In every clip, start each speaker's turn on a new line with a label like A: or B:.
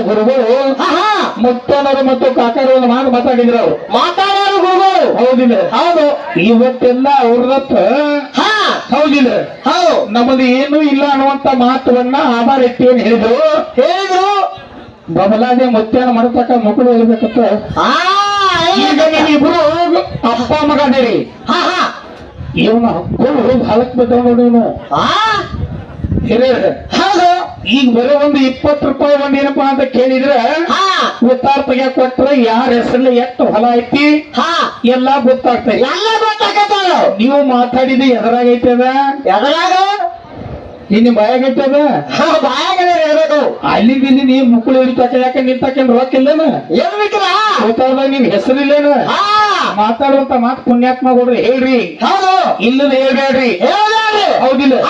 A: ಗುರುಗಳು ಮುತ್ತನರು ಮತ್ತು ಕಾಕರು ಮಾಡಿ ಮಾತು ಮಾತಾಡಿದ್ರು ಅವ್ರು.
B: ಮಾತಾಡೋರು ಗುರುಗಳು.
A: ಹೌದಿಲ್ಲ
B: ಹೌದು.
A: ಇವತ್ತೆಲ್ಲ ಅವ್ರದತ್ತ
B: ಹಾ!
A: ಹೌದಿಲ್ಲ
B: ಹೌದು.
A: ನಮ್ಮದು ಏನು ಇಲ್ಲ ಅನ್ನುವಂತ ಮಾತುವನ್ನ ಆಧಾರ ಇಟ್ಟು ಏನ್ ಹೇಳಿದ್ರು.
B: ಹೇಳಿದ್ರು.
A: ಬಬಲಾದೆ ಮುತ್ಯಾನ ಮಾಡತಕ್ಕ ಮಕ್ಕಳು ಹೇಳ್ಬೇಕತ್ತ.
B: ಹಾ
A: ಈಗ ನೀವಿಬ್ರು ಅಪ್ಪ ಮಗ ಅದೇರಿ
B: ಹಾ ಹಾ.
A: ಇವನ ಹಕ್ಕು ಹಲಕ್ ಬಿದ್ದಾವ ನೋಡಿ ಇವನು.
B: ಹಾ
A: ಹಿರಿಯರು. ಈಗ ಬರೋ ಒಂದು ಇಪ್ಪತ್ತು ರೂಪಾಯಿ ಒಂದ್ ಏನಪ್ಪಾ ಅಂತ ಕೇಳಿದ್ರೆ
B: ಹಾ.
A: ಉತ್ತಾರ ತೆಗಿಯಕ್ ಕೊಟ್ರೆ ಯಾರ ಹೆಸರಲ್ಲಿ ಎಷ್ಟು ಹೊಲ ಐತಿ?
B: ಹಾ.
A: ಎಲ್ಲಾ ಗೊತ್ತಾಗ್ತದೆ.
B: ಎಲ್ಲ
A: ನೀವು ಮಾತಾಡಿದ ಎದುರಾಗೈತದ
B: ಎದರಾಗ?
A: ಇನ್ನು ಬಾಯಾಗೈತದ
B: ಹಾ
A: ಅಲ್ಲಿ ಇಲ್ಲಿ ನೀವು ಮುಕ್ಕಳು ಇರ್ತಕ್ಕ ಯಾಕೆ ನಿಂತಾಕೇನ್ ರೊಕ್ಕ ಇಲ್ಲೇನ?
B: ಇರ್ಬೇಕಲ್ಲ
A: ಉತ್ತಾರದಾಗ ನಿನ್ ಹೆಸರಿಲ್ಲೇನ? ಮಾತಾಡುವಂತ ಮಾತು ಪುಣ್ಯಾತ್ಮ ಕೊಡ್ರಿ. ಹೇಳ್ರಿ.
B: ಹೌದು.
A: ಇಲ್ಲದ ಹೇಳ್ಬೇಡ್ರಿ.
B: ಹೇಳಿ
A: ಹೌದಿಲ್ಲ.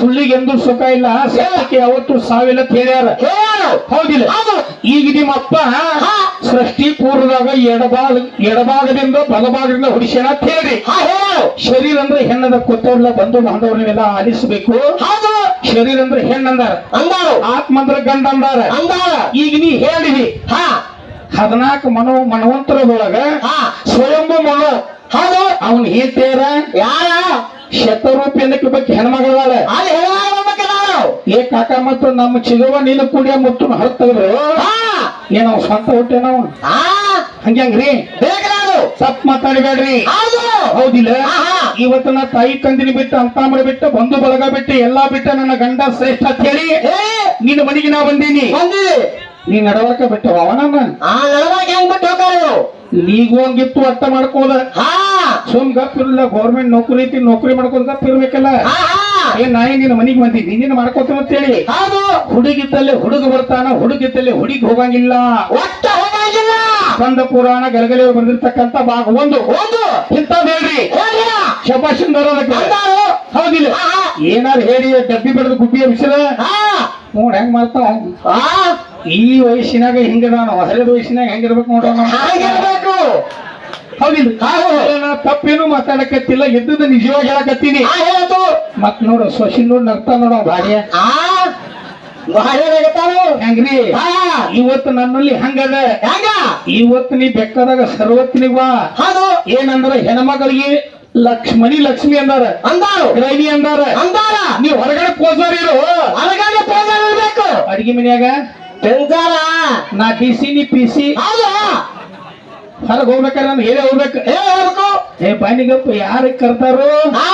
A: ಸುಳ್ಳಿಗೆ ಎಂದು ಸುಖ ಇಲ್ಲ. ಸತ್ಯಕ್ಕೆ ಯಾವತ್ತು ಸಾವಿಲ್ಲ ಹೇಳ್ಯಾರ. ಹೌದಿಲ್ಲ.
B: ಹೌದು.
A: ಈಗ ನಿಮ್ಮಪ್ಪ ಸೃಷ್ಟಿ ಪೂರ್ವದಾಗ ಎಡಭಾಗ ಎಡಭಾಗದಿಂದ ಬಲಭಾಗದಿಂದ ಹುಡಿಸ್ಯಾನ ಅಂತ ಹೇಳ್ರಿ. ಶರೀರ ಅಂದ್ರೆ ಹೆಣ್ಣದ ಕೊತ್ತವಲ್ಲ ಬಂಧು ಬಾಂಧವರನ್ನೆಲ್ಲ ಆಲಿಸಬೇಕು.
B: ಹೌದು.
A: ಶರೀರ ಅಂದ್ರೆ ಹೆಣ್ಣಂದಾರ.
B: ಅಂದಾರು.
A: ಆತ್ಮ ಅಂದ್ರೆ ಗಂಡ ಅಂದಾರ.
B: ಅಂದಾರ
A: ಈಗ ನೀ ಹೇಳಿದಿ
B: ಹಾ.
A: ಹದಿನಾಲ್ಕು ಮನೋ ಮನವಂತರದೊಳಗ ಸ್ವಯಂಭು ಮನೋ.
B: ಹೌದು.
A: ಅವನ್ ಹೇಳ್ತೇರ
B: ಯಾರ?
A: ಶತರೂಪಿ ಅನ್ನಕ್ಕೆ ಬಗ್ಗೆ
B: ಹೆಣ್ಮಗಳ
A: ಏ ಕಾಕ ಮತ್ತು ನಮ್ಮ ಚಿಗವ ನೀನು ಕುಡಿಯ ಮುತ್ತು ಹರತ್ತವ್ರು
B: ಹಾ.
A: ಏನೋ ಸ್ವಂತ ಹುಟ್ಟೆನ ನಾವು
B: ಹಾ.
A: ಹಂಗ್ರಿ
B: ಬೇಕಲಾದು
A: ತಪ್ಪು ಮಾತಾಡಬೇಡ್ರಿ.
B: ಹೌದು.
A: ಹೌದಿಲ್ಲ. ಇವತ್ತು ನಾ ತಾಯಿ ತಂದಿನಿ ಬಿಟ್ಟು ಅಂತ ಬಿಟ್ಟ ಬಂಧು ಬಳಗ ಬಿಟ್ಟು ಎಲ್ಲಾ ಬಿಟ್ಟು ನನ್ನ ಗಂಡ ಶ್ರೇಷ್ಠ ಅಂತ ಹೇಳಿ
B: ಏ.
A: ನಿನ್ನ ಮನೆಗೆ ನಾ ಬಂದೀನಿ.
B: ಬಂದಿ.
A: ನೀ ನಡವರ್ಕ ಬಿಟ್ಟು ಅವನನ್ನ.
B: ಆ ನಡವಾಗಿ ಹೆಂಗ್ ಬಿಟ್ಟು ಹೋಗಾರು
A: ಅರ್ಥ ಮಾಡ್ಕೋದ. ಸುಮ್ ಗಪ್ ಇರಲಿಲ್ಲ ಗೌರ್ಮೆಂಟ್ ನೌಕರಿ ಐತಿ ನೌಕರಿ ಮಾಡ್ಕೊಂಡ್ ಗಪ್ ಇರ್ಬೇಕಲ್ಲ. ಏನ್ ನಾಯಿ ನಿನ್ನ ಮನೆಗೆ ಬಂದಿ ನೀನು ಮಾಡ್ಕೋತೀನಿ ಅಂತ ಹೇಳಿ.
B: ಹೌದು.
A: ಹುಡುಗಿದ್ದಲ್ಲೇ ಹುಡುಗ ಬರ್ತಾನ ಹುಡುಗಿದ್ದಲ್ಲೇ ಹುಡುಗಿ ಹೋಗಂಗಿಲ್ಲ.
B: ಒಟ್ಟ ಹೋಗಂಗಿಲ್ಲ.
A: ಸ್ಕಂದ ಪುರಾಣ ಗಲಗಲೆ ಬಂದಿರ್ತಕ್ಕಂತ ಭಾಗ ಒಂದು.
B: ಒಂದು.
A: ಇಂಥದ್ದು ಹೇಳ್ರಿ. ಶಬಾಷನ್ ಹೌದಿಲ್ಲ. ಏನಾರು ಹೇಳಿ ಡಬ್ಬಿ ಬೆಳೆದು ಗುಬ್ಬಿಯ ವಿಷಯ ನೋಡ್ ಹೆಂಗ್ ಮಾಡ್ತಾವ? ಈ ವಯಸ್ಸಿನಾಗ ಹಿಂಗದಾನ ಹರಿದ ವಯಸ್ಸಿನಾಗ ಹೆಂಗಿರ್ಬೇಕು ನೋಡೋಣ
B: ಹಾಗಿರ್ಬೇಕು.
A: ಹೌದಿಲ್ಲ. ನಾ ತಪ್ಪೇನು ಮಾತಾಡಕತ್ತಿಲ್ಲ ಇದ್ದದ್ದು ನಿಜವಾಗಿ ಹೇಳಕತ್ತೀನಿ. ಮತ್ ನೋಡು ಸೊಸಿ ನೋಡ್ ನಗ್ತಾ ನೋಡ
B: ಆಗತ್ತಾನು
A: ಹೆಂಗ್ರಿ? ಇವತ್ತು ನನ್ನಲ್ಲಿ ಹಂಗದ.
B: ಹೆಂಗ
A: ಇವತ್ತು ನೀ ಬೆಕ್ಕದಾಗ ಸರ್ವತ್ನಿ ಬಾ. ಏನಂದ್ರ ಹೆಣ್ಮಗಳಿಗೆ ಲಕ್ಷ್ಮಣಿ ಲಕ್ಷ್ಮಿ ಅಂದಾರ.
B: ಅಂದಾರ.
A: ರೈನಿ ಅಂದಾರ.
B: ಅಂದಾರ.
A: ನೀವ್ ಹೊರಗಡೆ ಪೋಸರ್ ಇರು.
B: ಹೊರಗಡೆ ಇರ್ಬೇಕು.
A: ಅಡಿಗೆ ಮನ್ಯಾಗ
B: ಪೆಂಚಾರ
A: ನಾ ಡಿ ಸಿ ನೀ ಹೋಗ್ಬೇಕಾರೆ ಸಿ
B: ಹೌದು?
A: ಹೊರಗೆ ಹೋಗ್ಬೇಕಾದ್ರೆ ನಾನು ಹೇಳಿ ಹೋಗ್ಬೇಕು.
B: ಹೇಳ್ಬೇಕು
A: ಏ ಬಾನಿಗಪ್ಪ ಯಾರಿಗೆ ಕರ್ತಾರೋ?
B: ಹಾ.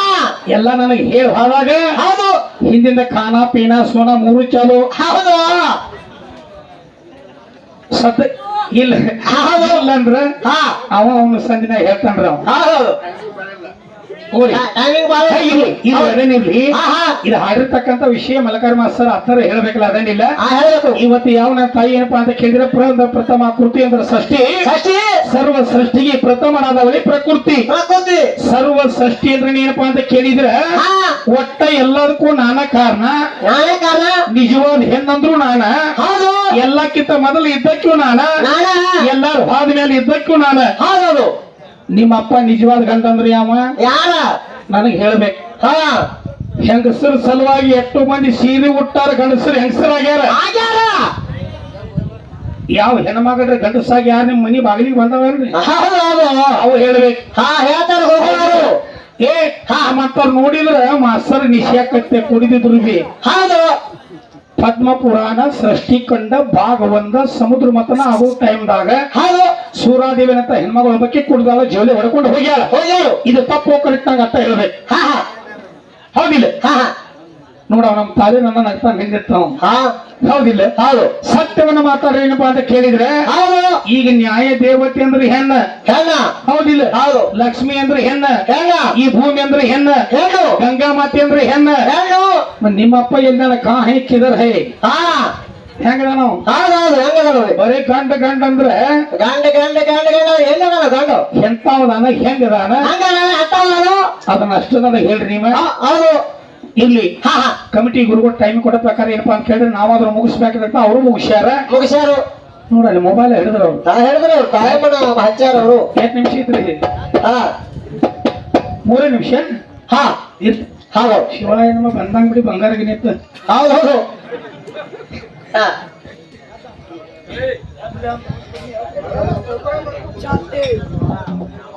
A: ಎಲ್ಲ ನನಗೆ ಹೇಳಿ ಹೋದಾಗ
B: ಹೌದು.
A: ಹಿಂದಿಂದ ಖಾನಾ ಪೀನಾ ಸೋನಾ ಮೂರು ಚಾಲು.
B: ಹೌದು.
A: ಸತ್ ಇಲ್ಲ.
B: ಹೌದು.
A: ಇಲ್ಲ ಅಂದ್ರ
B: ಹಾ.
A: ಅವ ಅವನ ಸಂದಿನ ಹೇಳ್ತಾನ್ರ ಅವ.
B: ಹೌದು ಟೈಮಿಂಗ್ ಬಾಳ
A: ಹೇ, ಇಲ್ಲಿ ಇದು ಅದೇನಿರ್ಲಿ ಇದು ಹಾಡಿರ್ತಕ್ಕಂಥ ವಿಷಯ ಮಲಕಾರ ಮಾಸ್ತರ್ ಹತ್ತರ ಹೇಳ್ಬೇಕಲ್ಲ ಅದೇನಿಲ್ಲ ಇವತ್ತು ಯಾವ ನನ್ನ ತಾಯಿ ಏನಪ್ಪಾ ಅಂತ ಕೇಳಿದ್ರೆ ಪ್ರ ಪ್ರಥಮ ಕೃತಿ ಅಂದ್ರೆ
B: ಸೃಷ್ಟಿ.
A: ಸರ್ವ ಸೃಷ್ಟಿಗೆ ಪ್ರಥಮನಾದವಳಿ ಪ್ರಕೃತಿ.
B: ಪ್ರಕೃತಿ.
A: ಸರ್ವ ಸೃಷ್ಟಿ ಅಂದ್ರೆ ಏನಪ್ಪಾ ಅಂತ ಕೇಳಿದ್ರೆ
B: ಹಾ.
A: ಒಟ್ಟ ಎಲ್ಲದಕ್ಕೂ ನಾನಾ ಕಾರಣ.
B: ಕಾರಣ.
A: ನಿಜವಾದ ಹೆಣ್ಣಂದ್ರು ನಾನ.
B: ಹೌದು.
A: ಎಲ್ಲಕ್ಕಿಂತ ಮೊದಲು ಇದ್ದಕ್ಕೂ ನಾನ. ಎಲ್ಲಾರು ಹಾದ ಮೇಲೆ ಇದ್ದಕ್ಕೂ ನಾನ. ನಿಮ್ಮ ಅಪ್ಪ ನಿಜವಾದ ಗಂಡ ಅಂದ್ರೆ ಯಾವ
B: ಯಾರ?
A: ನನಗೆ ಹೇಳ್ಬೇಕು.
B: ಹಾ.
A: ಹೆಂಗಸರ ಸಲುವಾಗಿ ಎಷ್ಟು ಮಂದಿ ಸೀರೆ ಉಟ್ಟಾರ ಗಂಡಸರು ಹೆಂಗಸರಾಗ್ಯಾರ
B: ಆಗ್ಯಾರ?
A: ಯಾವ ಹೆಣ್ಮಗಡ್ರೆ ಗಂಡಸಾಗಿ ಯಾರು ನಿಮ್ಮ ಮನಿ ಬಾಗಿಲಿಗೆ ಬಂದವಲ್ರಿ
B: ಅವ್ರು
A: ಅವು ಹೇಳ್ಬೇಕು.
B: ಹಾ ಹೇಳ್ತಾರ ಹೋಗೋರು
A: ಏ ಹಾ. ಮತ್ತ ನೋಡಿದ್ರ ಮಾಸ್ತರ್ ನಿಶಾಕತ್ತೆ ಕುಡಿದಿದ್ರು ಬಿ.
B: ಹೌದು.
A: ಪದ್ಮ ಪುರಾಣ ಸೃಷ್ಟಿ ಕಂಡ ಭಾಗವಂದ ಸಮುದ್ರ ಮತನ ಆಗೋ ಟೈಮ್ದಾಗ
B: ಹೌದು.
A: ಸೂರಾದೇವಿ ಅಂತ ಹೆಣ್ಮಗಳ ಬಗ್ಗೆ ಕುಡ್ದಾಳ ಜೋಲಿ ಹೊಡ್ಕೊಂಡು ಹೋಗ್ಯಾಳ.
B: ಹೋಗ್ಯಾಳು.
A: ಇದು ತಪ್ಪು ಕರೆಕ್ಟ್ ಅಂತ ಹೇಳ್ಬೇಕು.
B: ಹಾ ಹಾ.
A: ಹೌದಿಲ್ಲ.
B: ಹಾ ಹಾ.
A: ನೋಡ ನಮ್ಮ ತಾಯಿ ನನ್ನ ನಗ್ತಾ ನಿಂದಿರ್ತಾವ
B: ಹಾ.
A: ಹೌದಿಲ್ಲ.
B: ಹೌದು.
A: ಸತ್ಯವನ್ನ ಮಾತಾಡೇನಪ್ಪ ಅಂತ ಕೇಳಿದ್ರೆ
B: ಹೌದು.
A: ಈಗ ನ್ಯಾಯ ದೇವತೆ ಅಂದ್ರೆ ಹೆಣ್ಣ.
B: ಹೆಣ್ಣ.
A: ಹೌದಿಲ್ಲ.
B: ಹೌದು.
A: ಲಕ್ಷ್ಮಿ ಅಂದ್ರೆ ಹೆಣ್ಣ.
B: ಹೆಣ್ಣ.
A: ಈ ಭೂಮಿ ಅಂದ್ರೆ ಹೆಣ್ಣ.
B: ಹೆಣ್ಣು.
A: ಗಂಗಾ ಮಾತೆ ಅಂದ್ರೆ ಹೆಣ್ಣ.
B: ಹೆಣ್ಣು.
A: ನಿಮ್ಮಪ್ಪ ಎಲ್ಲ ಕಾ ಹೇಕಿದರ್ ಹೇ.
B: ಹಾ.
A: ಹೆಂಗದ ನಾವು?
B: ಹೌದು ಹೌದು ಹೆಂಗದ
A: ಬರೀ ಗಂಡ ಗಂಡ ಅಂದ್ರೆ
B: ಗಂಡ ಗಂಡ ಗಂಡ ಗಂಡ ಎಲ್ಲದ ಗಂಡು?
A: ಎಂತಾವದಾನ ಹೆಂಗದಾನ? ಅದನ್ನ ಅಷ್ಟು ನನಗೆ ಹೇಳ್ರಿ ನೀವ.
B: ಹೌದು.
A: ಇಲ್ಲಿ
B: ಹಾ
A: ಕಮಿಟಿ ಗುರುಗಳು ಟೈಮ್ ಕೊಡೋ ಪ್ರಕಾರ ಏನಪ್ಪಾ ಅಂತ ಕೇಳಿದ್ರೆ ನಾವಾದ್ರೂ ಮುಗಿಸ್ಬೇಕಂತ ಅವರು ಮುಗಿಸ್ಯಾರ.
B: ಮುಗಿಸ್ಯಾರು.
A: ನೋಡಲ್ಲಿ ಮೊಬೈಲ್ ಹಿಡಿದ್ರು ಅವ್ರು.
B: ತಾ ಹೇಳಿದ್ರು ತಾಯಮ್ಮನ ಹಚ್ಚಾರ ಅವರು.
A: ಎಷ್ಟು ನಿಮಿಷ ಇದ್ರಿ
B: ಹಾ.
A: ಮೂರೇ ನಿಮಿಷ?
B: ಹಾ.
A: ಇರ್ಲಿ.
B: ಹೌದು.
A: ಶಿವಾಯ ನಮ್ಮ ಬಂದಂಗ್ ಬಿಡಿ ಬಂಗಾರ ನಿಂತು
B: ಹೌದು ಹೌದು. ಹಾ
C: ಚಾತೆ